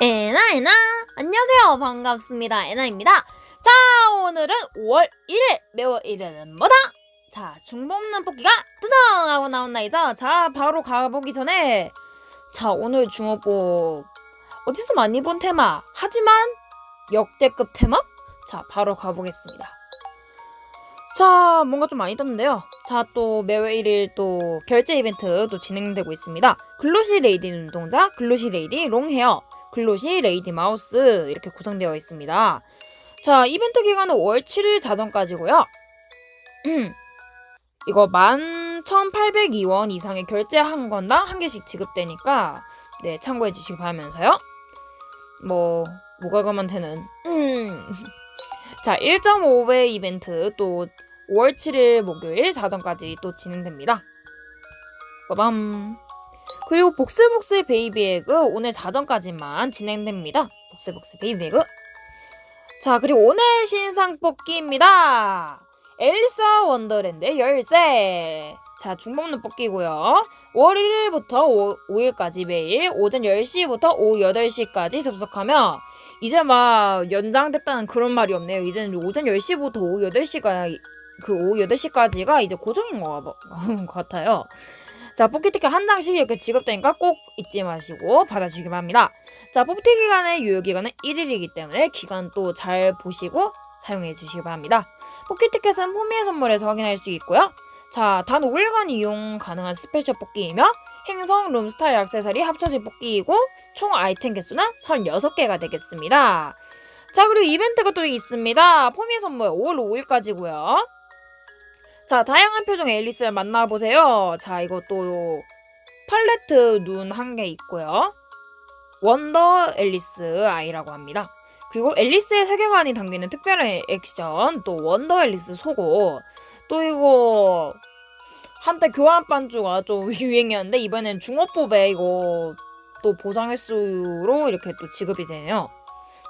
에나 에나. 안녕하세요. 반갑습니다. 에나입니다. 자 오늘은 5월 1일 매월 1일은 뭐다? 자 중복는 뽑기가 뜨성하고 나온 날이죠? 자 바로 가보기 전에 자 오늘 중어복 어디서 많이 본 테마? 하지만 역대급 테마? 자 바로 가보겠습니다. 자 뭔가 좀 많이 떴는데요. 자 또 매월 1일 또 결제 이벤트 또 진행되고 있습니다. 글로시 레이디 눈동자 글로시 레이디 롱헤어 글로시 레이디 마우스 이렇게 구성되어 있습니다. 자, 이벤트 기간은 5월 7일 자정까지고요. 이거 11,802원 이상의 결제 한 건당 한 개씩 지급되니까 네, 참고해 주시기 바라면서요. 뭐 가만테는 음. 자, 1.5배 이벤트 또 5월 7일 목요일 자정까지 또 진행됩니다. 빠밤. 그리고 복스복스 베이비에그 오늘 자정까지만 진행됩니다. 복스복스 베이비에그. 자, 그리고 오늘 신상 뽑기입니다. 엘리사 원더랜드 열쇠. 자, 중복는 뽑기고요. 5월 1일부터 5, 일까지 매일 오전 10시부터 오후 8시까지 접속하면 이제 막 연장됐다는 그런 말이 없네요. 이제는 오전 10시부터 오후 8시가 그 오후 8시까지가 이제 고정인 것 같아요. 자, 뽑기 티켓 한 장씩 이렇게 지급되니까 꼭 잊지 마시고 받아주기 바랍니다. 자, 뽑기 기간의 유효 기간은 1일이기 때문에 기간 또 잘 보시고 사용해 주시기 바랍니다. 뽑기 티켓은 포미의 선물에서 확인할 수 있고요. 자, 단 5일간 이용 가능한 스페셜 뽑기이며 행성, 룸스타일, 액세서리 합쳐진 뽑기이고 총 아이템 개수는 36개가 되겠습니다. 자, 그리고 이벤트가 또 있습니다. 포미의 선물 5월 5일까지고요. 자, 다양한 표정의 앨리스를 만나보세요. 자, 이것도 팔레트 눈 한 개 있고요. 원더 앨리스 아이라고 합니다. 그리고 앨리스의 세계관이 담기는 특별한 액션, 또 원더 앨리스 속옷, 또 이거 한때 교환 반주가 좀 유행이었는데 이번엔 중어법에 이거 또 보상 횟수로 이렇게 또 지급이 되네요.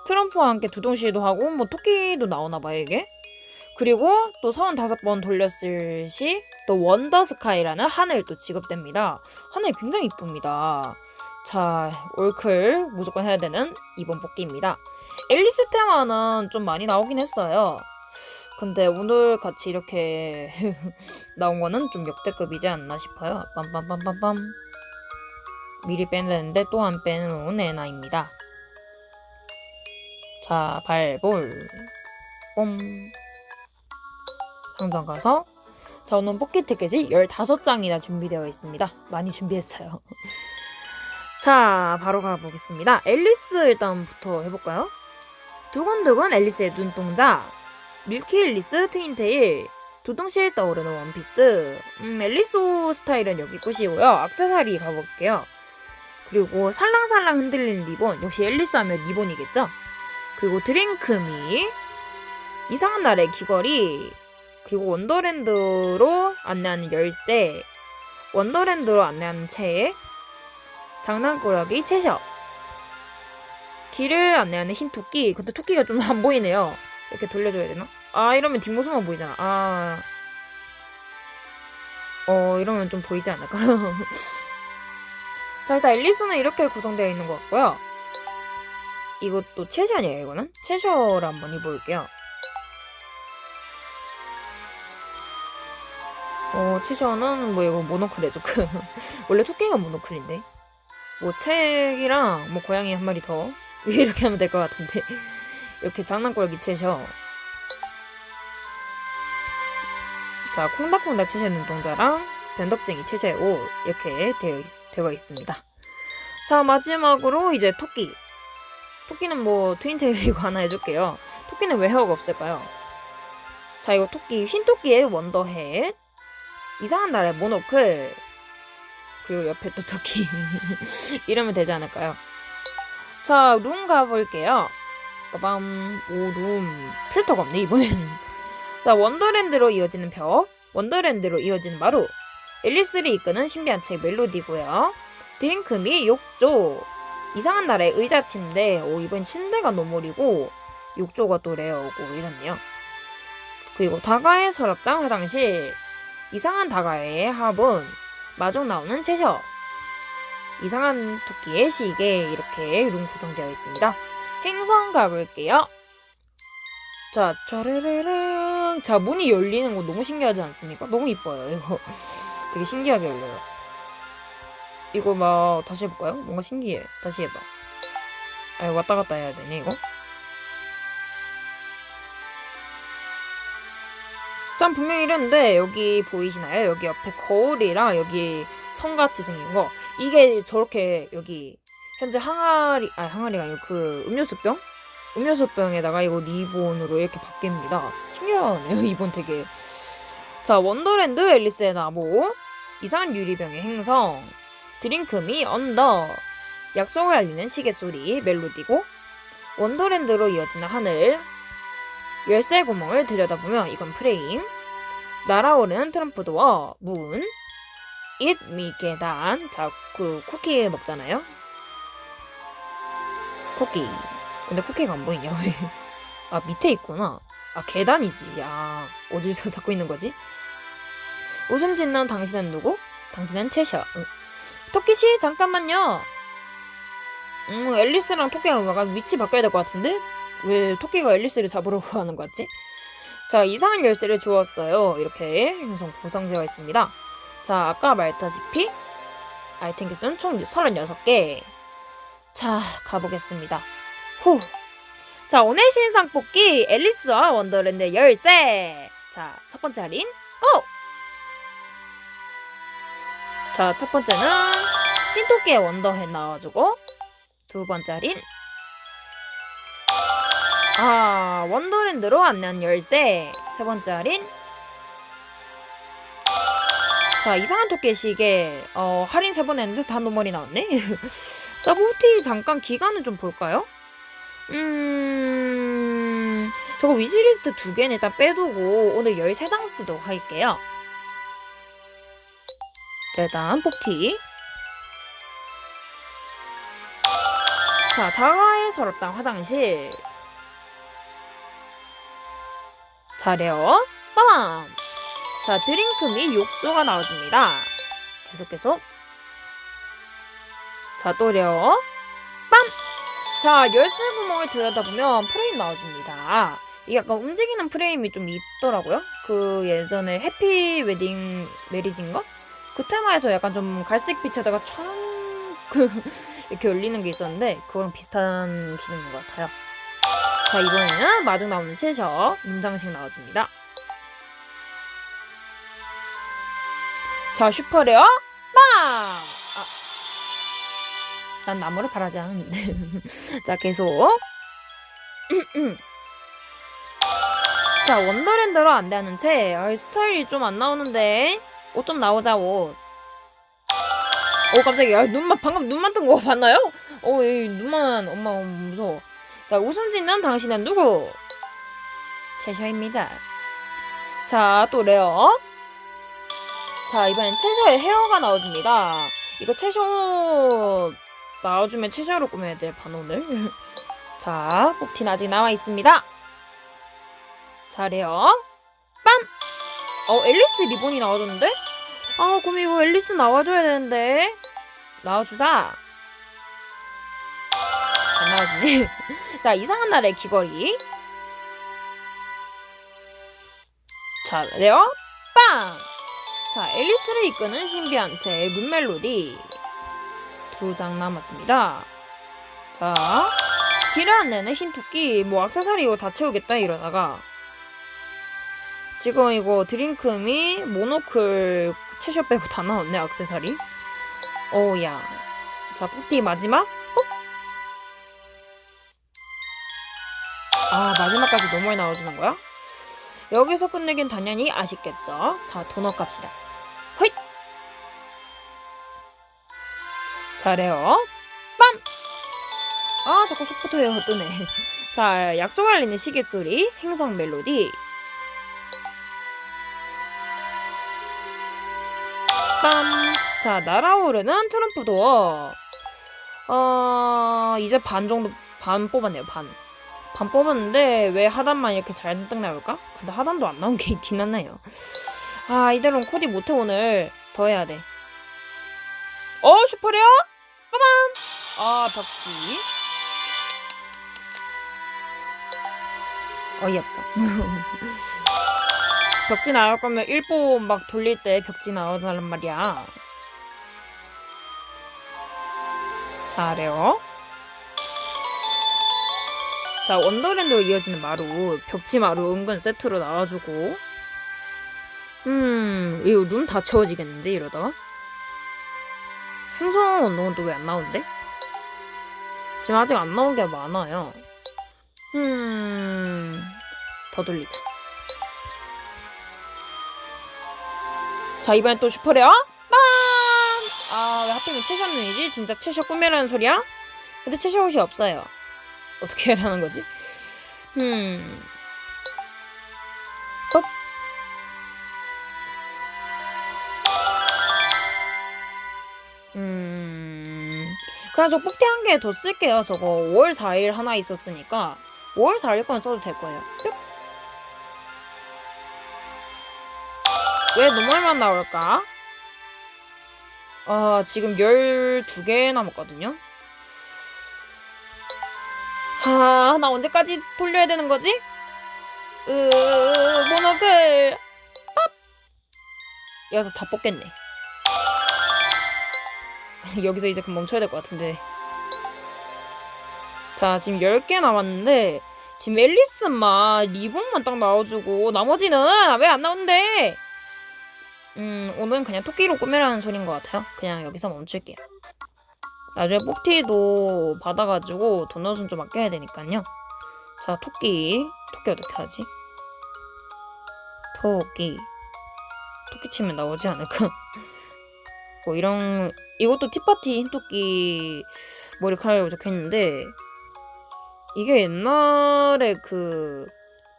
트럼프와 함께 두동실도 하고 뭐 토끼도 나오나 봐요 이게. 그리고 또 35번 돌렸을 시 또 원더 스카이라는 하늘 또 지급됩니다. 하늘 굉장히 이쁩니다. 자, 올클 무조건 해야 되는 이번 뽑기입니다. 앨리스 테마는 좀 많이 나오긴 했어요. 근데 오늘 같이 이렇게 나온 거는 좀 역대급이지 않나 싶어요. 빰빰빰빰빰. 미리 빼냈는데 또 안 빼놓은 애나입니다. 자, 발볼. 뽐. 상점 가서 자 오늘 뽑기 티켓이 15장이나 준비되어 있습니다. 많이 준비했어요. 자 바로 가보겠습니다. 앨리스 일단부터 해볼까요? 두근두근 앨리스의 눈동자 밀키 앨리스 트윈테일 두둥실 떠오르는 원피스 음, 앨리소 스타일은 여기 끝이고요. 악세사리 가볼게요. 그리고 살랑살랑 흔들리는 리본 역시 앨리스 하면 리본이겠죠? 그리고 드링크미 이상한 날의 귀걸이 그리고 원더랜드로 안내하는 열쇠, 원더랜드로 안내하는 책, 장난꾸러기 채셔, 길을 안내하는 흰 토끼. 근데 토끼가 좀 안 보이네요. 이렇게 돌려줘야 되나? 아 이러면 뒷모습만 보이잖아. 아, 어 이러면 좀 보이지 않을까요? 자 일단 앨리스는 이렇게 구성되어 있는 것 같고요. 이것도 채셔 아니에요 이거는? 채셔를 한번 입어볼게요. 어, 치저는 뭐 이거 모노클이죠. 그 원래 토끼가 모노클인데. 뭐 책이랑 뭐 고양이 한 마리 더 이렇게 하면 될 것 같은데 이렇게 장난꾸러기 채셔. 자, 콩닥콩닥 채셔 눈동자랑 변덕쟁이 채셔의 옷 이렇게 되어, 있, 되어 있습니다. 자, 마지막으로 이제 토끼. 토끼는 뭐 트윈테일이고 하나 해줄게요. 토끼는 왜 헤어가 없을까요? 자, 이거 토끼 흰 토끼의 원더헤드. 이상한 날의 모노클 그리고 옆에 또 토끼 이러면 되지 않을까요? 자, 룸 가볼게요. 빠밤, 오, 룸. 필터가 없네, 이번엔. 자, 원더랜드로 이어지는 벽, 원더랜드로 이어지는 마루, 앨리스를 이끄는 신비한 책 멜로디고요. 드링크 및 욕조, 이상한 날의 의자 침대, 오, 이번 침대가 노멀이고, 욕조가 또 레어고 이렇네요. 그리고 다가의 서랍장 화장실, 이상한 다가의 화분, 마중 나오는 채셔, 이상한 토끼의 시계 이렇게 룸 구성되어 있습니다. 행성 가볼게요. 자, 짜르르릉. 자, 문이 열리는 거 너무 신기하지 않습니까? 너무 이뻐요, 이거. 되게 신기하게 열려요. 이거 막 다시 해볼까요? 뭔가 신기해. 다시 해봐. 아, 왔다 갔다 해야 되네, 이거. 짠 분명히 이랬는데 여기 보이시나요? 여기 옆에 거울이랑 여기 성같이 생긴 거. 이게 저렇게 여기 현재 항아리 아 항아리가 아니고 그 음료수병? 음료수병에다가 이거 리본으로 이렇게 바뀝니다. 신기하네요. 이번 되게. 자 원더랜드 앨리스의 나무 이상한 유리병의 행성 드링크미 언더. 약속을 알리는 시계 소리 멜로디고 원더랜드로 이어지는 하늘 열쇠 구멍을 들여다보면 이건 프레임 날아오르는 트럼프 도어 문 잇 미 계단 자 그 쿠키 먹잖아요 쿠키 근데 쿠키가 안 보이냐 왜? 아 밑에 있구나 아 계단이지 야 어디서 잡고 있는 거지? 웃음 짓는 당신은 누구? 당신은 채셔 응. 토끼씨 잠깐만요 음 앨리스랑 토끼가 약간 위치 바꿔야 될 것 같은데? 왜 토끼가 앨리스를 잡으러 가는 거 같지? 자, 이상한 열쇠를 주었어요. 이렇게 형성 구성되어 있습니다. 자, 아까 말했다시피 아이템 개수는 총 36개. 자, 가보겠습니다. 후. 자, 오늘 신상 뽑기 앨리스와 원더랜드 열쇠. 자, 첫 번째 할인 고! 자, 첫 번째는 흰토끼의 원더헤드 나와주고 두 번째 할인 아, 원더랜드로 안내한 열쇠. 세 번째 할인. 자, 이상한 토끼 시계. 어, 할인 세 번 했는데 다 노멀이 나왔네. 자, 보티 잠깐 기간을 좀 볼까요? 음, 저거 위시리스트 두 개는 일단 빼두고 오늘 13장 쓰도록 할게요. 자, 일단 뽑기. 자, 다가의 서랍장 화장실. 잘해요. 빠밤! 자, 드링크 및 욕조가 나와줍니다. 계속 계속. 자, 또래요. 빰! 자, 열쇠 구멍을 들여다보면 프레임 나와줍니다. 이게 약간 움직이는 프레임이 좀 있더라고요. 그 예전에 해피 웨딩 메리지인가? 그 테마에서 약간 좀 갈색 빛에다가 촥그 이렇게 열리는 게 있었는데 그거랑 비슷한 기능인 것 같아요. 자 이번에는 마중 나오는 채셔 문장식 나와줍니다. 자 슈퍼레어 빵! 아, 난 나무를 바라지 않는데. 자 계속. 자 원더랜드로 안대하는 채 아, 스타일이 좀 안 나오는데 옷 좀 나오자 옷. 오 깜짝이야 눈만 방금 눈만 뜬 거 봤나요? 어 이 눈만 엄마 무서워. 자, 짓는 당신은 누구? 채셔입니다. 자, 또 레어. 자, 이번엔 채셔의 헤어가 나와줍니다. 이거 채셔 나와주면 채셔로 꾸며야 돼, 반원을. 자, 뽑틴 아직 남아 있습니다. 자, 레어. 빰! 어, 앨리스 리본이 나와줬는데? 아, 그럼 이거 앨리스 나와줘야 되는데. 나와주자. 안 나와주네. 자, 이상한 날의 귀걸이. 자, 레어 빵! 자, 앨리스를 이끄는 신비한 채 문멜로디. 두 장 남았습니다. 자, 길을 안내는 흰 토끼. 뭐, 악세사리 이거 다 채우겠다, 이러다가. 지금 이거 드링크미, 모노클, 채셔 빼고 다 나왔네, 악세사리. 오야. 자, 뽑기 마지막. 아 마지막까지 많이 나와주는 거야? 여기서 끝내긴 당연히 아쉽겠죠. 자 도넛 갑시다. 호잇! 잘해요. 빰! 아 자꾸 소프트웨어 뜨네. 자 약속 알리는 시계 소리, 행성 멜로디. 빰! 자 날아오르는 트럼프 도어. 어 이제 반 정도 반 뽑았네요 반. 반 뽑았는데 왜 하단만 이렇게 잘딱 나올까? 근데 하단도 안 나온 게 있긴 하네요. 아 이대로는 코디 못해 오늘 더 해야 돼. 어 슈퍼레어? 아 벽지 어이없죠 벽지 나올 거면 일보 막 돌릴 때 벽지 나오단 말이야 잘해요 자 원더랜드로 이어지는 마루 벽지 마루 은근 세트로 나와주고 음 이거 눈다 채워지겠는데 이러다가 행성 운동은 또 왜 안 나온대? 지금 아직 안 나온 게 많아요. 음, 더 돌리자. 자, 이번엔 또 슈퍼레어? 빰! 아, 왜 하필이면 채셔 눈이지? 진짜 채셔 꿈이라는 소리야? 근데 채셔 옷이 없어요. 어떻게 하라는 거지? 음. 어? 음. 그냥 저 뽑기 한 개 더 쓸게요. 저거 5월 4일 하나 있었으니까 5월 4일 건 써도 될 거예요. 뿅. 왜 노멀만 나올까? 아, 지금 12개 남았거든요. 하, 나 언제까지 돌려야 되는 거지? 으, 모노글. 팝! 여기서 다 뽑겠네. 여기서 이제 멈춰야 될 것 같은데. 자, 지금 10개 남았는데, 지금 앨리스만 리본만 딱 나와주고, 나머지는 왜 안 나오는데? 음, 오늘은 그냥 토끼로 꾸며라는 소린 것 같아요. 그냥 여기서 멈출게요. 나중에 뽑티도 받아가지고 도넛은 좀 아껴야 되니까요. 자, 토끼. 토끼 어떻게 하지? 토끼. 토끼 치면 나오지 않을까? 뭐 이런 이것도 티파티 흰토끼 머리카락이 적혀있는데 이게 옛날에 그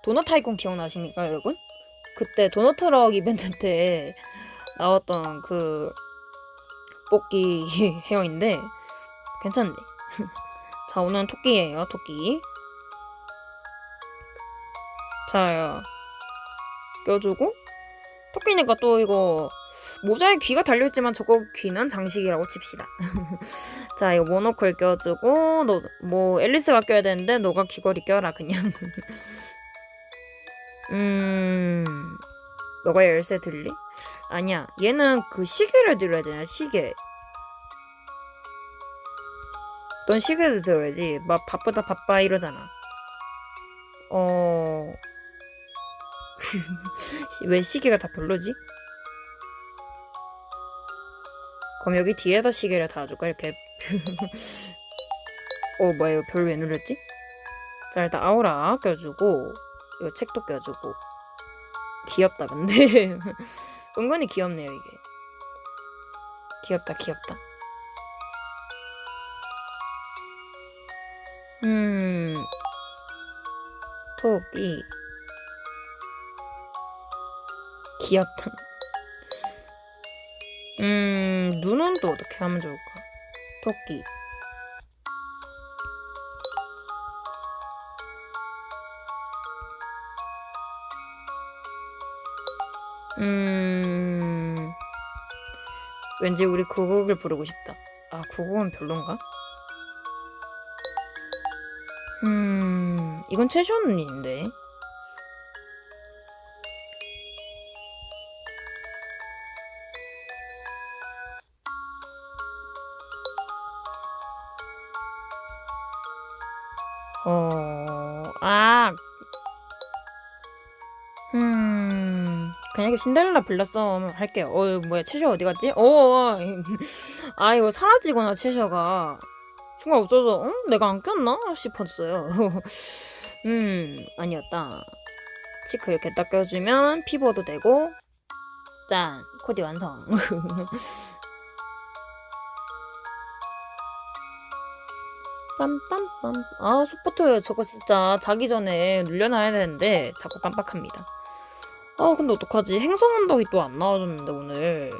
도넛 타이콘 기억나십니까 여러분? 그때 도넛 트럭 이벤트 때 나왔던 그 뽑기 헤어인데 괜찮네 자 오늘은 토끼예요 토끼 자 껴주고 토끼니까 또 이거 모자에 귀가 달려있지만 저거 귀는 장식이라고 칩시다. 자, 이거 모노콜 껴주고, 너, 뭐, 앨리스가 껴야 되는데, 너가 귀걸이 껴라, 그냥. 음, 너가 열쇠 들리? 아니야, 얘는 그 시계를 들어야 되냐, 시계. 넌 시계를 들어야지. 막 바쁘다 바빠 이러잖아. 어, 왜 시계가 다 별로지? 그럼 여기 뒤에다 시계를 달아줄까 이렇게 어 뭐야 이거 별 왜 눌렸지? 자 일단 아우라 껴주고 이거 책도 껴주고 귀엽다 근데 은근히 귀엽네요 이게 귀엽다 귀엽다 음 토끼 귀엽다 음, 눈은 또 어떻게 하면 좋을까? 토끼. 음, 왠지 우리 구곡을 부르고 싶다. 아, 구곡은 별론가? 음, 이건 최쇼눈인데. 어, 아, 음, 그냥 신데렐라 불렀어 할게요. 어, 뭐야, 채셔 어디 갔지? 어, 어, 아, 이거 사라지거나 채셔가 순간 없어서, 응? 내가 안 꼈나? 싶었어요. 음, 아니었다. 치크 이렇게 딱 껴주면 피부도 되고, 짠, 코디 완성. 빰빰빰. 아, 소포트 저거 진짜 자기 전에 눌려놔야 되는데 자꾸 깜빡합니다. 아, 근데 어떡하지? 행성 언덕이 또 안 나와줬는데 오늘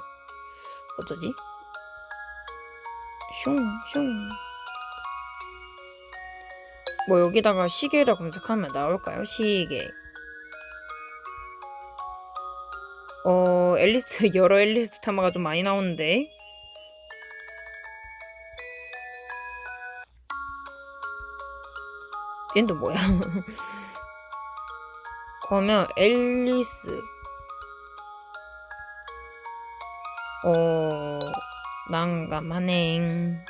어쩌지? 슝, 슝. 뭐 여기다가 시계를 검색하면 나올까요? 시계. 어, 엘리스, 여러 엘리스트 테마가 좀 많이 나오는데. 얘는 또 뭐야? 그러면 엘리스 어 난감하네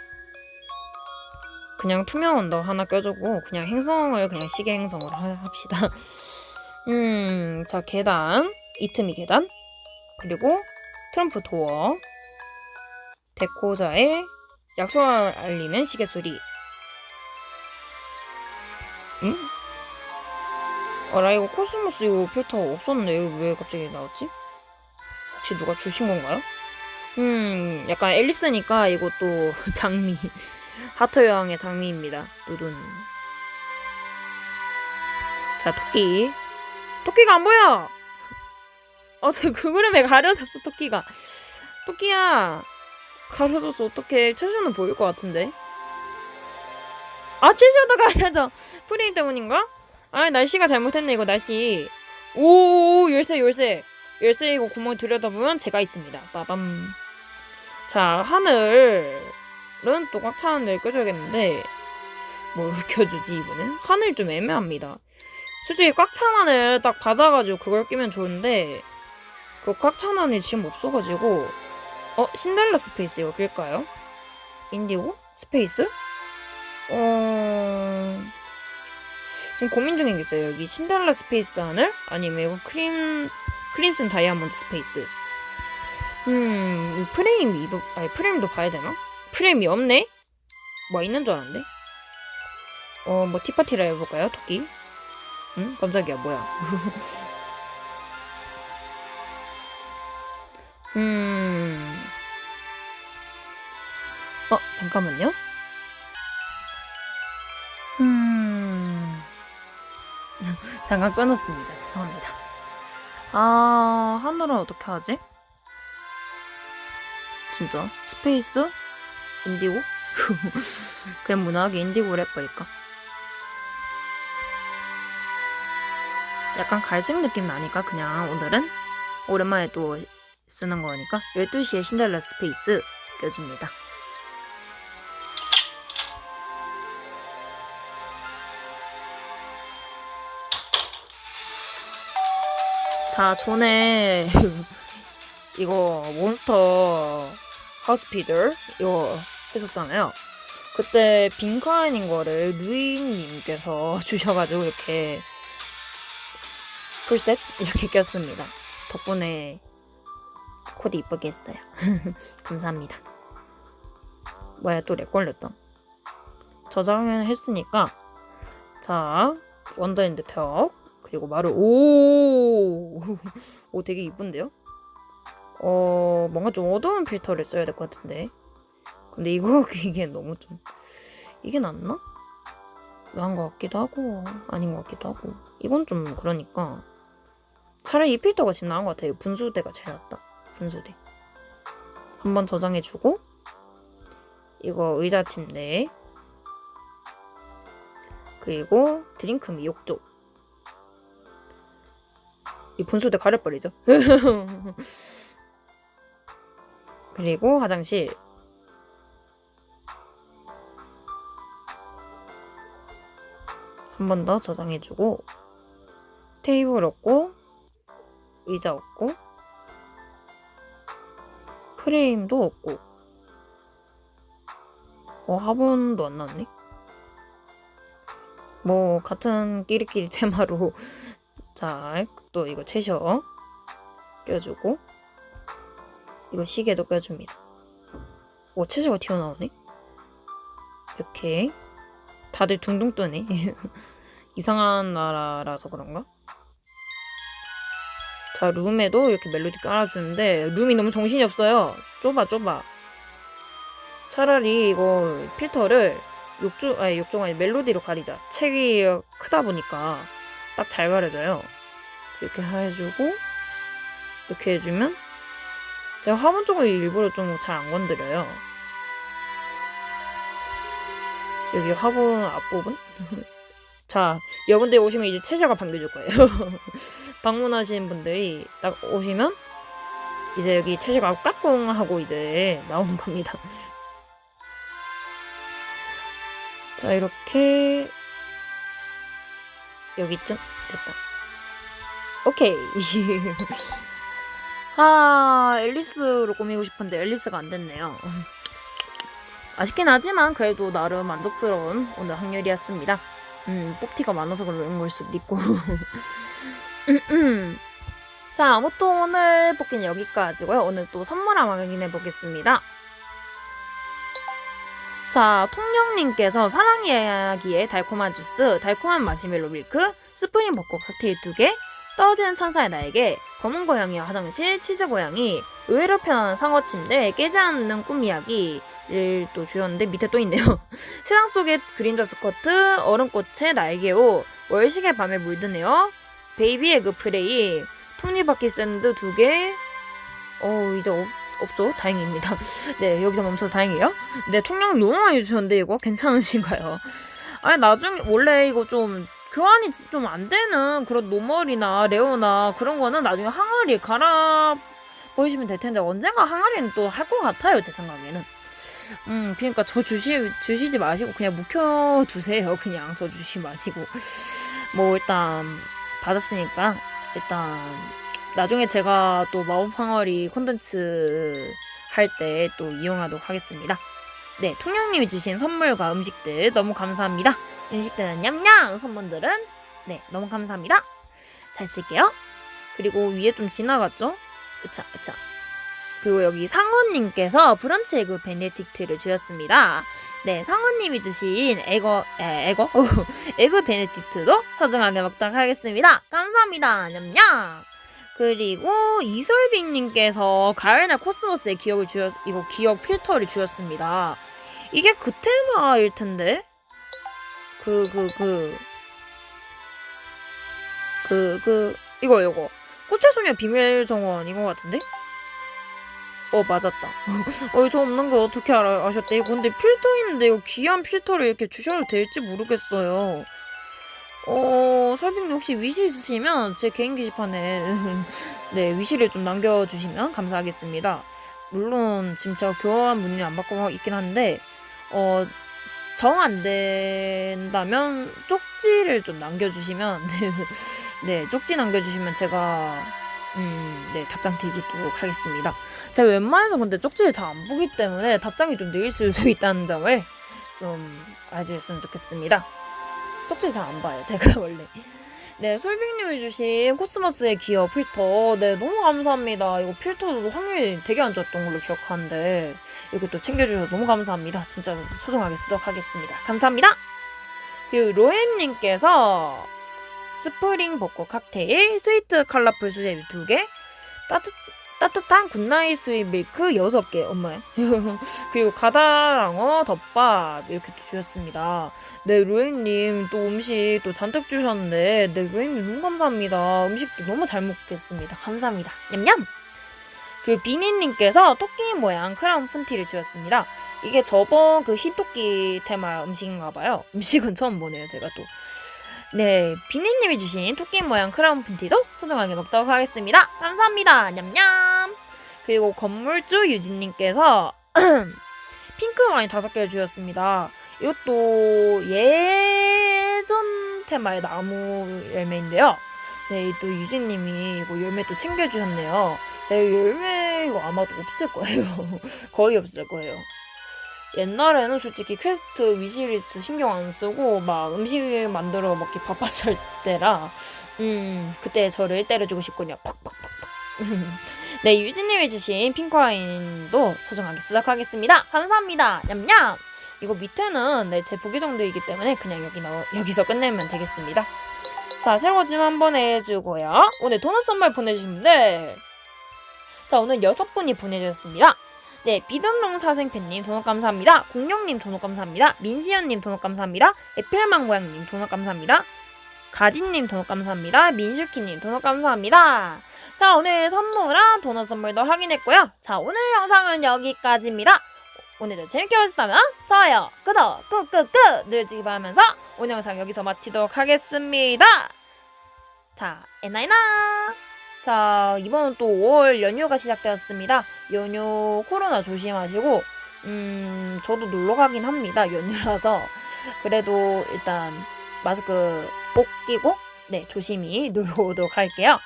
그냥 투명 언더 하나 껴주고 그냥 행성을 그냥 시계 행성으로 하- 합시다. 음, 자 계단 이틈이 계단 그리고 트럼프 도어 데코자의 약속을 알리는 시계 소리. 응? 어라 이거 코스모스 이거 필터 없었는데 이거 왜 갑자기 나왔지? 혹시 누가 주신 건가요? 음, 약간 앨리스니까 이것도 장미. 하트 여왕의 장미입니다. 두둔. 자, 토끼. 토끼가 안 보여! 어, 저그 그림에 가려졌어, 토끼가. 토끼야. 가려졌어, 어떡해. 채소는 보일 것 같은데. 아, 채소도 가려져. 프레임 때문인가? 아, 날씨가 잘못했네, 이거 날씨. 오, 열쇠, 열쇠. 열쇠 이거 구멍 들여다보면 제가 있습니다. 빠밤. 자, 하늘 은또꽉 차는데 껴줘야겠는데 뭘 껴주지 이번엔? 하늘 좀 애매합니다. 솔직히 꽉 찬 하늘 딱 받아가지고 그걸 끼면 좋은데 그 꽉 찬 하늘 지금 없어가지고 어? 신데렐라 스페이스 이거 낄까요? 인디고? 스페이스? 어... 지금 고민 중인 게 있어요. 여기 신데렐라 스페이스 하늘? 아니면 이거 크림 크림슨 다이아몬드 스페이스. 음, 프레임 이도 아니 프레임도 봐야 되나? 프레임이 없네? 뭐 있는 줄 알았는데. 어, 뭐 티파티라 해볼까요, 토끼? 응? 깜짝이야, 뭐야? 음. 어, 잠깐만요. 음. 잠깐 끊었습니다. 죄송합니다. 아, 하늘은 어떻게 하지? 진짜? 스페이스? 인디고? 그냥 무난하게 인디고를 해버릴까? 약간 갈색 느낌 나니까 그냥 오늘은 오랜만에 또 쓰는 거니까 12시에 신데렐라 스페이스 껴줍니다. 자, 전에 이거 몬스터 하우스피들 이거 했었잖아요. 그때 빈카인인 거를 루이님께서 주셔가지고 이렇게 풀셋 이렇게 꼈습니다. 덕분에 코디 이쁘게 했어요. 감사합니다. 뭐야 또 렉 걸렸다. 저장을 했으니까 자 원더랜드 벽 그리고 마루 오, 오 되게 이쁜데요? 어 뭔가 좀 어두운 필터를 써야 될 것 같은데 근데 이거 이게 너무 좀 이게 낫나? 나은 것 같기도 하고 아닌 것 같기도 하고. 이건 좀 그러니까 차라리 이 필터가 지금 나은 것 같아요. 분수대가 제일 낫다. 분수대. 한번 저장해주고 이거 의자 침대 그리고 드링크미 욕조. 이 분수대 가려버리죠. 그리고 화장실 한 번 더 저장해주고 테이블 없고 의자 없고 프레임도 없고. 어 화분도 안 나왔네? 뭐 같은 끼리끼리 테마로 자 또 이거 채셔 껴주고 이거 시계도 껴줍니다. 오 채셔가 튀어나오네? 이렇게 다들 둥둥 뜨네. 이상한 나라라서 그런가? 자 룸에도 이렇게 멜로디 깔아주는데 룸이 너무 정신이 없어요. 좁아 좁아. 차라리 이거 필터를 욕조 아니 욕조가 아니 멜로디로 가리자. 책이 크다 보니까 딱 잘 가려져요. 이렇게 해주고 이렇게 해주면 제가 화면 쪽을 일부러 좀 잘 안 건드려요 여기 화분 앞부분 자 여러분들 오시면 이제 채샤가 반겨줄 거예요 방문하시는 분들이 딱 오시면 이제 여기 채샤가 까꿍 하고 이제 나오는 겁니다 자 이렇게 여기쯤 됐다. 오케이. 아 앨리스로 꾸미고 싶은데 앨리스가 안 됐네요. 아쉽긴 하지만 그래도 나름 만족스러운 오늘 확률이었습니다. 음, 뽑티가 많아서 그런 걸 수도 있고. 자, 아무튼 오늘 뽑기는 여기까지고요. 오늘 또 선물 한번 확인해 보겠습니다. 자, 통영님께서 사랑 이야기의 달콤한 주스, 달콤한 마시멜로 밀크, 스프링 벚꽃 칵테일 2개, 떨어지는 천사의 나에게, 검은 고양이와 화장실, 치즈 고양이, 의외로 편안한 상어 침대, 깨지 않는 꿈 이야기를 또 주셨는데 밑에 또 있네요. 세상 속의 그림자 스커트, 얼음꽃의 날개옷, 월식의 밤에 물드네요. 베이비 에그 프레이, 톱니바퀴 샌드 2개, 어, 이제 없, 없죠? 다행입니다. 네, 여기서 멈춰서 다행이에요. 네, 통영 너무 많이 주셨는데 이거 괜찮으신가요? 아니 나중에 원래 이거 좀 교환이 좀 안 되는 그런 노멀이나 레오나 그런 거는 나중에 항아리 갈아 보시면 될 텐데 언젠가 항아리는 또 할 것 같아요 제 생각에는. 음, 그러니까 저 주시 주시지 마시고 그냥 묵혀 두세요. 그냥 저 주시 마시고 뭐 일단 받았으니까 일단 나중에 제가 또 마법 항아리 콘텐츠 할 때 또 이용하도록 하겠습니다. 네, 통영님이 주신 선물과 음식들 너무 감사합니다. 음식들은 냠냠, 선물들은 네, 너무 감사합니다. 잘 쓸게요. 그리고 위에 좀 지나갔죠? 으차, 으차. 그리고 여기 상원님께서 브런치 에그 베네딕트를 주셨습니다. 네, 상원님이 주신 에거, 에, 에거? 에그 베네딕트도 소중하게 먹도록 하겠습니다. 감사합니다. 냠냠. 그리고 이솔빈님께서 가을날 코스모스의 기억을 주셨, 이거 기억 필터를 주셨습니다. 이게 그 테마일 텐데? 그, 그, 그. 그, 그, 이거, 이거. 꽃의 소녀 비밀 정원 이거 같은데? 어, 맞았다. 어, 저 없는 거 어떻게 알아, 아셨대? 이거 근데 필터 있는데 이거 귀한 필터를 이렇게 주셔도 될지 모르겠어요. 어, 설빙님 혹시 위시 있으시면 제 개인 게시판에 네, 위시를 좀 남겨주시면 감사하겠습니다. 물론 지금 제가 교환 문의 안 받고 있긴 한데 어, 정 안 된다면 쪽지를 좀 남겨주시면 네, 네 쪽지 남겨주시면 제가 음, 네 답장 드리도록 하겠습니다. 제가 웬만해서 근데 쪽지를 잘 안 보기 때문에 답장이 좀 느릴 수도 있다는 점을 좀 알아주셨으면 좋겠습니다. 쪽지 잘 안 봐요, 제가 원래. 네, 솔빅님이 주신 코스모스의 기어 필터. 네, 너무 감사합니다. 이거 필터도 확률이 되게 안 좋았던 걸로 기억하는데, 이렇게 또 챙겨주셔서 너무 감사합니다. 진짜 소중하게 쓰도록 하겠습니다. 감사합니다. 그리고 로엔님께서 스프링 벚꽃 칵테일, 스위트 컬러풀 수제비 2개, 따뜻, 따뜻한 굿나잇 스윗 밀크 6개, 엄마야. 그리고 가다랑어 덮밥 이렇게 또 주셨습니다. 네, 로엔님 또 음식 또 잔뜩 주셨는데, 네, 로엔님 너무 감사합니다. 음식도 너무 잘 먹겠습니다. 감사합니다. 냠냠! 그 비니님께서 토끼 모양 크라운 푼티를 주셨습니다. 이게 저번 그 흰토끼 테마 음식인가 봐요. 음식은 처음 보네요, 제가 또. 네, 비니님이 주신 토끼 모양 크라운 푼티도 소중하게 먹도록 하겠습니다. 감사합니다. 냠냠! 그리고 건물주 유진님께서 핑크 와인 다섯 개 주셨습니다. 이것도 예전 테마의 나무 열매인데요. 네, 또 유진님이 이거 열매 또 챙겨주셨네요. 제가 열매 이거 아마도 없을 거예요. 거의 없을 거예요. 옛날에는 솔직히 퀘스트 위시리스트 신경 안 쓰고 막 음식 만들어 먹기 바빴을 때라 음 그때 저를 때려주고 싶군요. 팍팍팍팍. 네 유진님이 주신 핑크와인도 소중하게 쓰도록 하겠습니다. 감사합니다. 냠냠. 이거 밑에는 네, 제 보기 정도이기 때문에 그냥 여기 넣어, 여기서 끝내면 되겠습니다. 자 새로워짐 한번 해주고요. 오늘 도넛 선물 보내주신 분들 자 오늘 여섯 분이 보내주셨습니다. 네, 비등롱 사생팬님 도넛 감사합니다. 공룡님 도넛 감사합니다. 민시연님 도넛 감사합니다. 에필망고양님 도넛 감사합니다. 가진님 도넛 감사합니다. 민슈키님 도넛 감사합니다. 자, 오늘 선물랑 도넛 선물도 확인했고요. 자, 오늘 영상은 여기까지입니다. 오늘도 재밌게 보셨다면 좋아요, 구독, 꾹꾹꾹 눌러주기 바라면서 오늘 영상 여기서 마치도록 하겠습니다. 자, 에나이나! 자, 이번은 또 5월 연휴가 시작되었습니다. 연휴 코로나 조심하시고, 음, 저도 놀러 가긴 합니다. 연휴라서. 그래도 일단 마스크 꼭 끼고, 네, 조심히 놀고 오도록 할게요.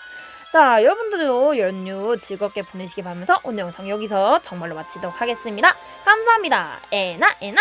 자, 여러분들도 연휴 즐겁게 보내시기 바라면서 오늘 영상 여기서 정말로 마치도록 하겠습니다. 감사합니다. 에나 에나.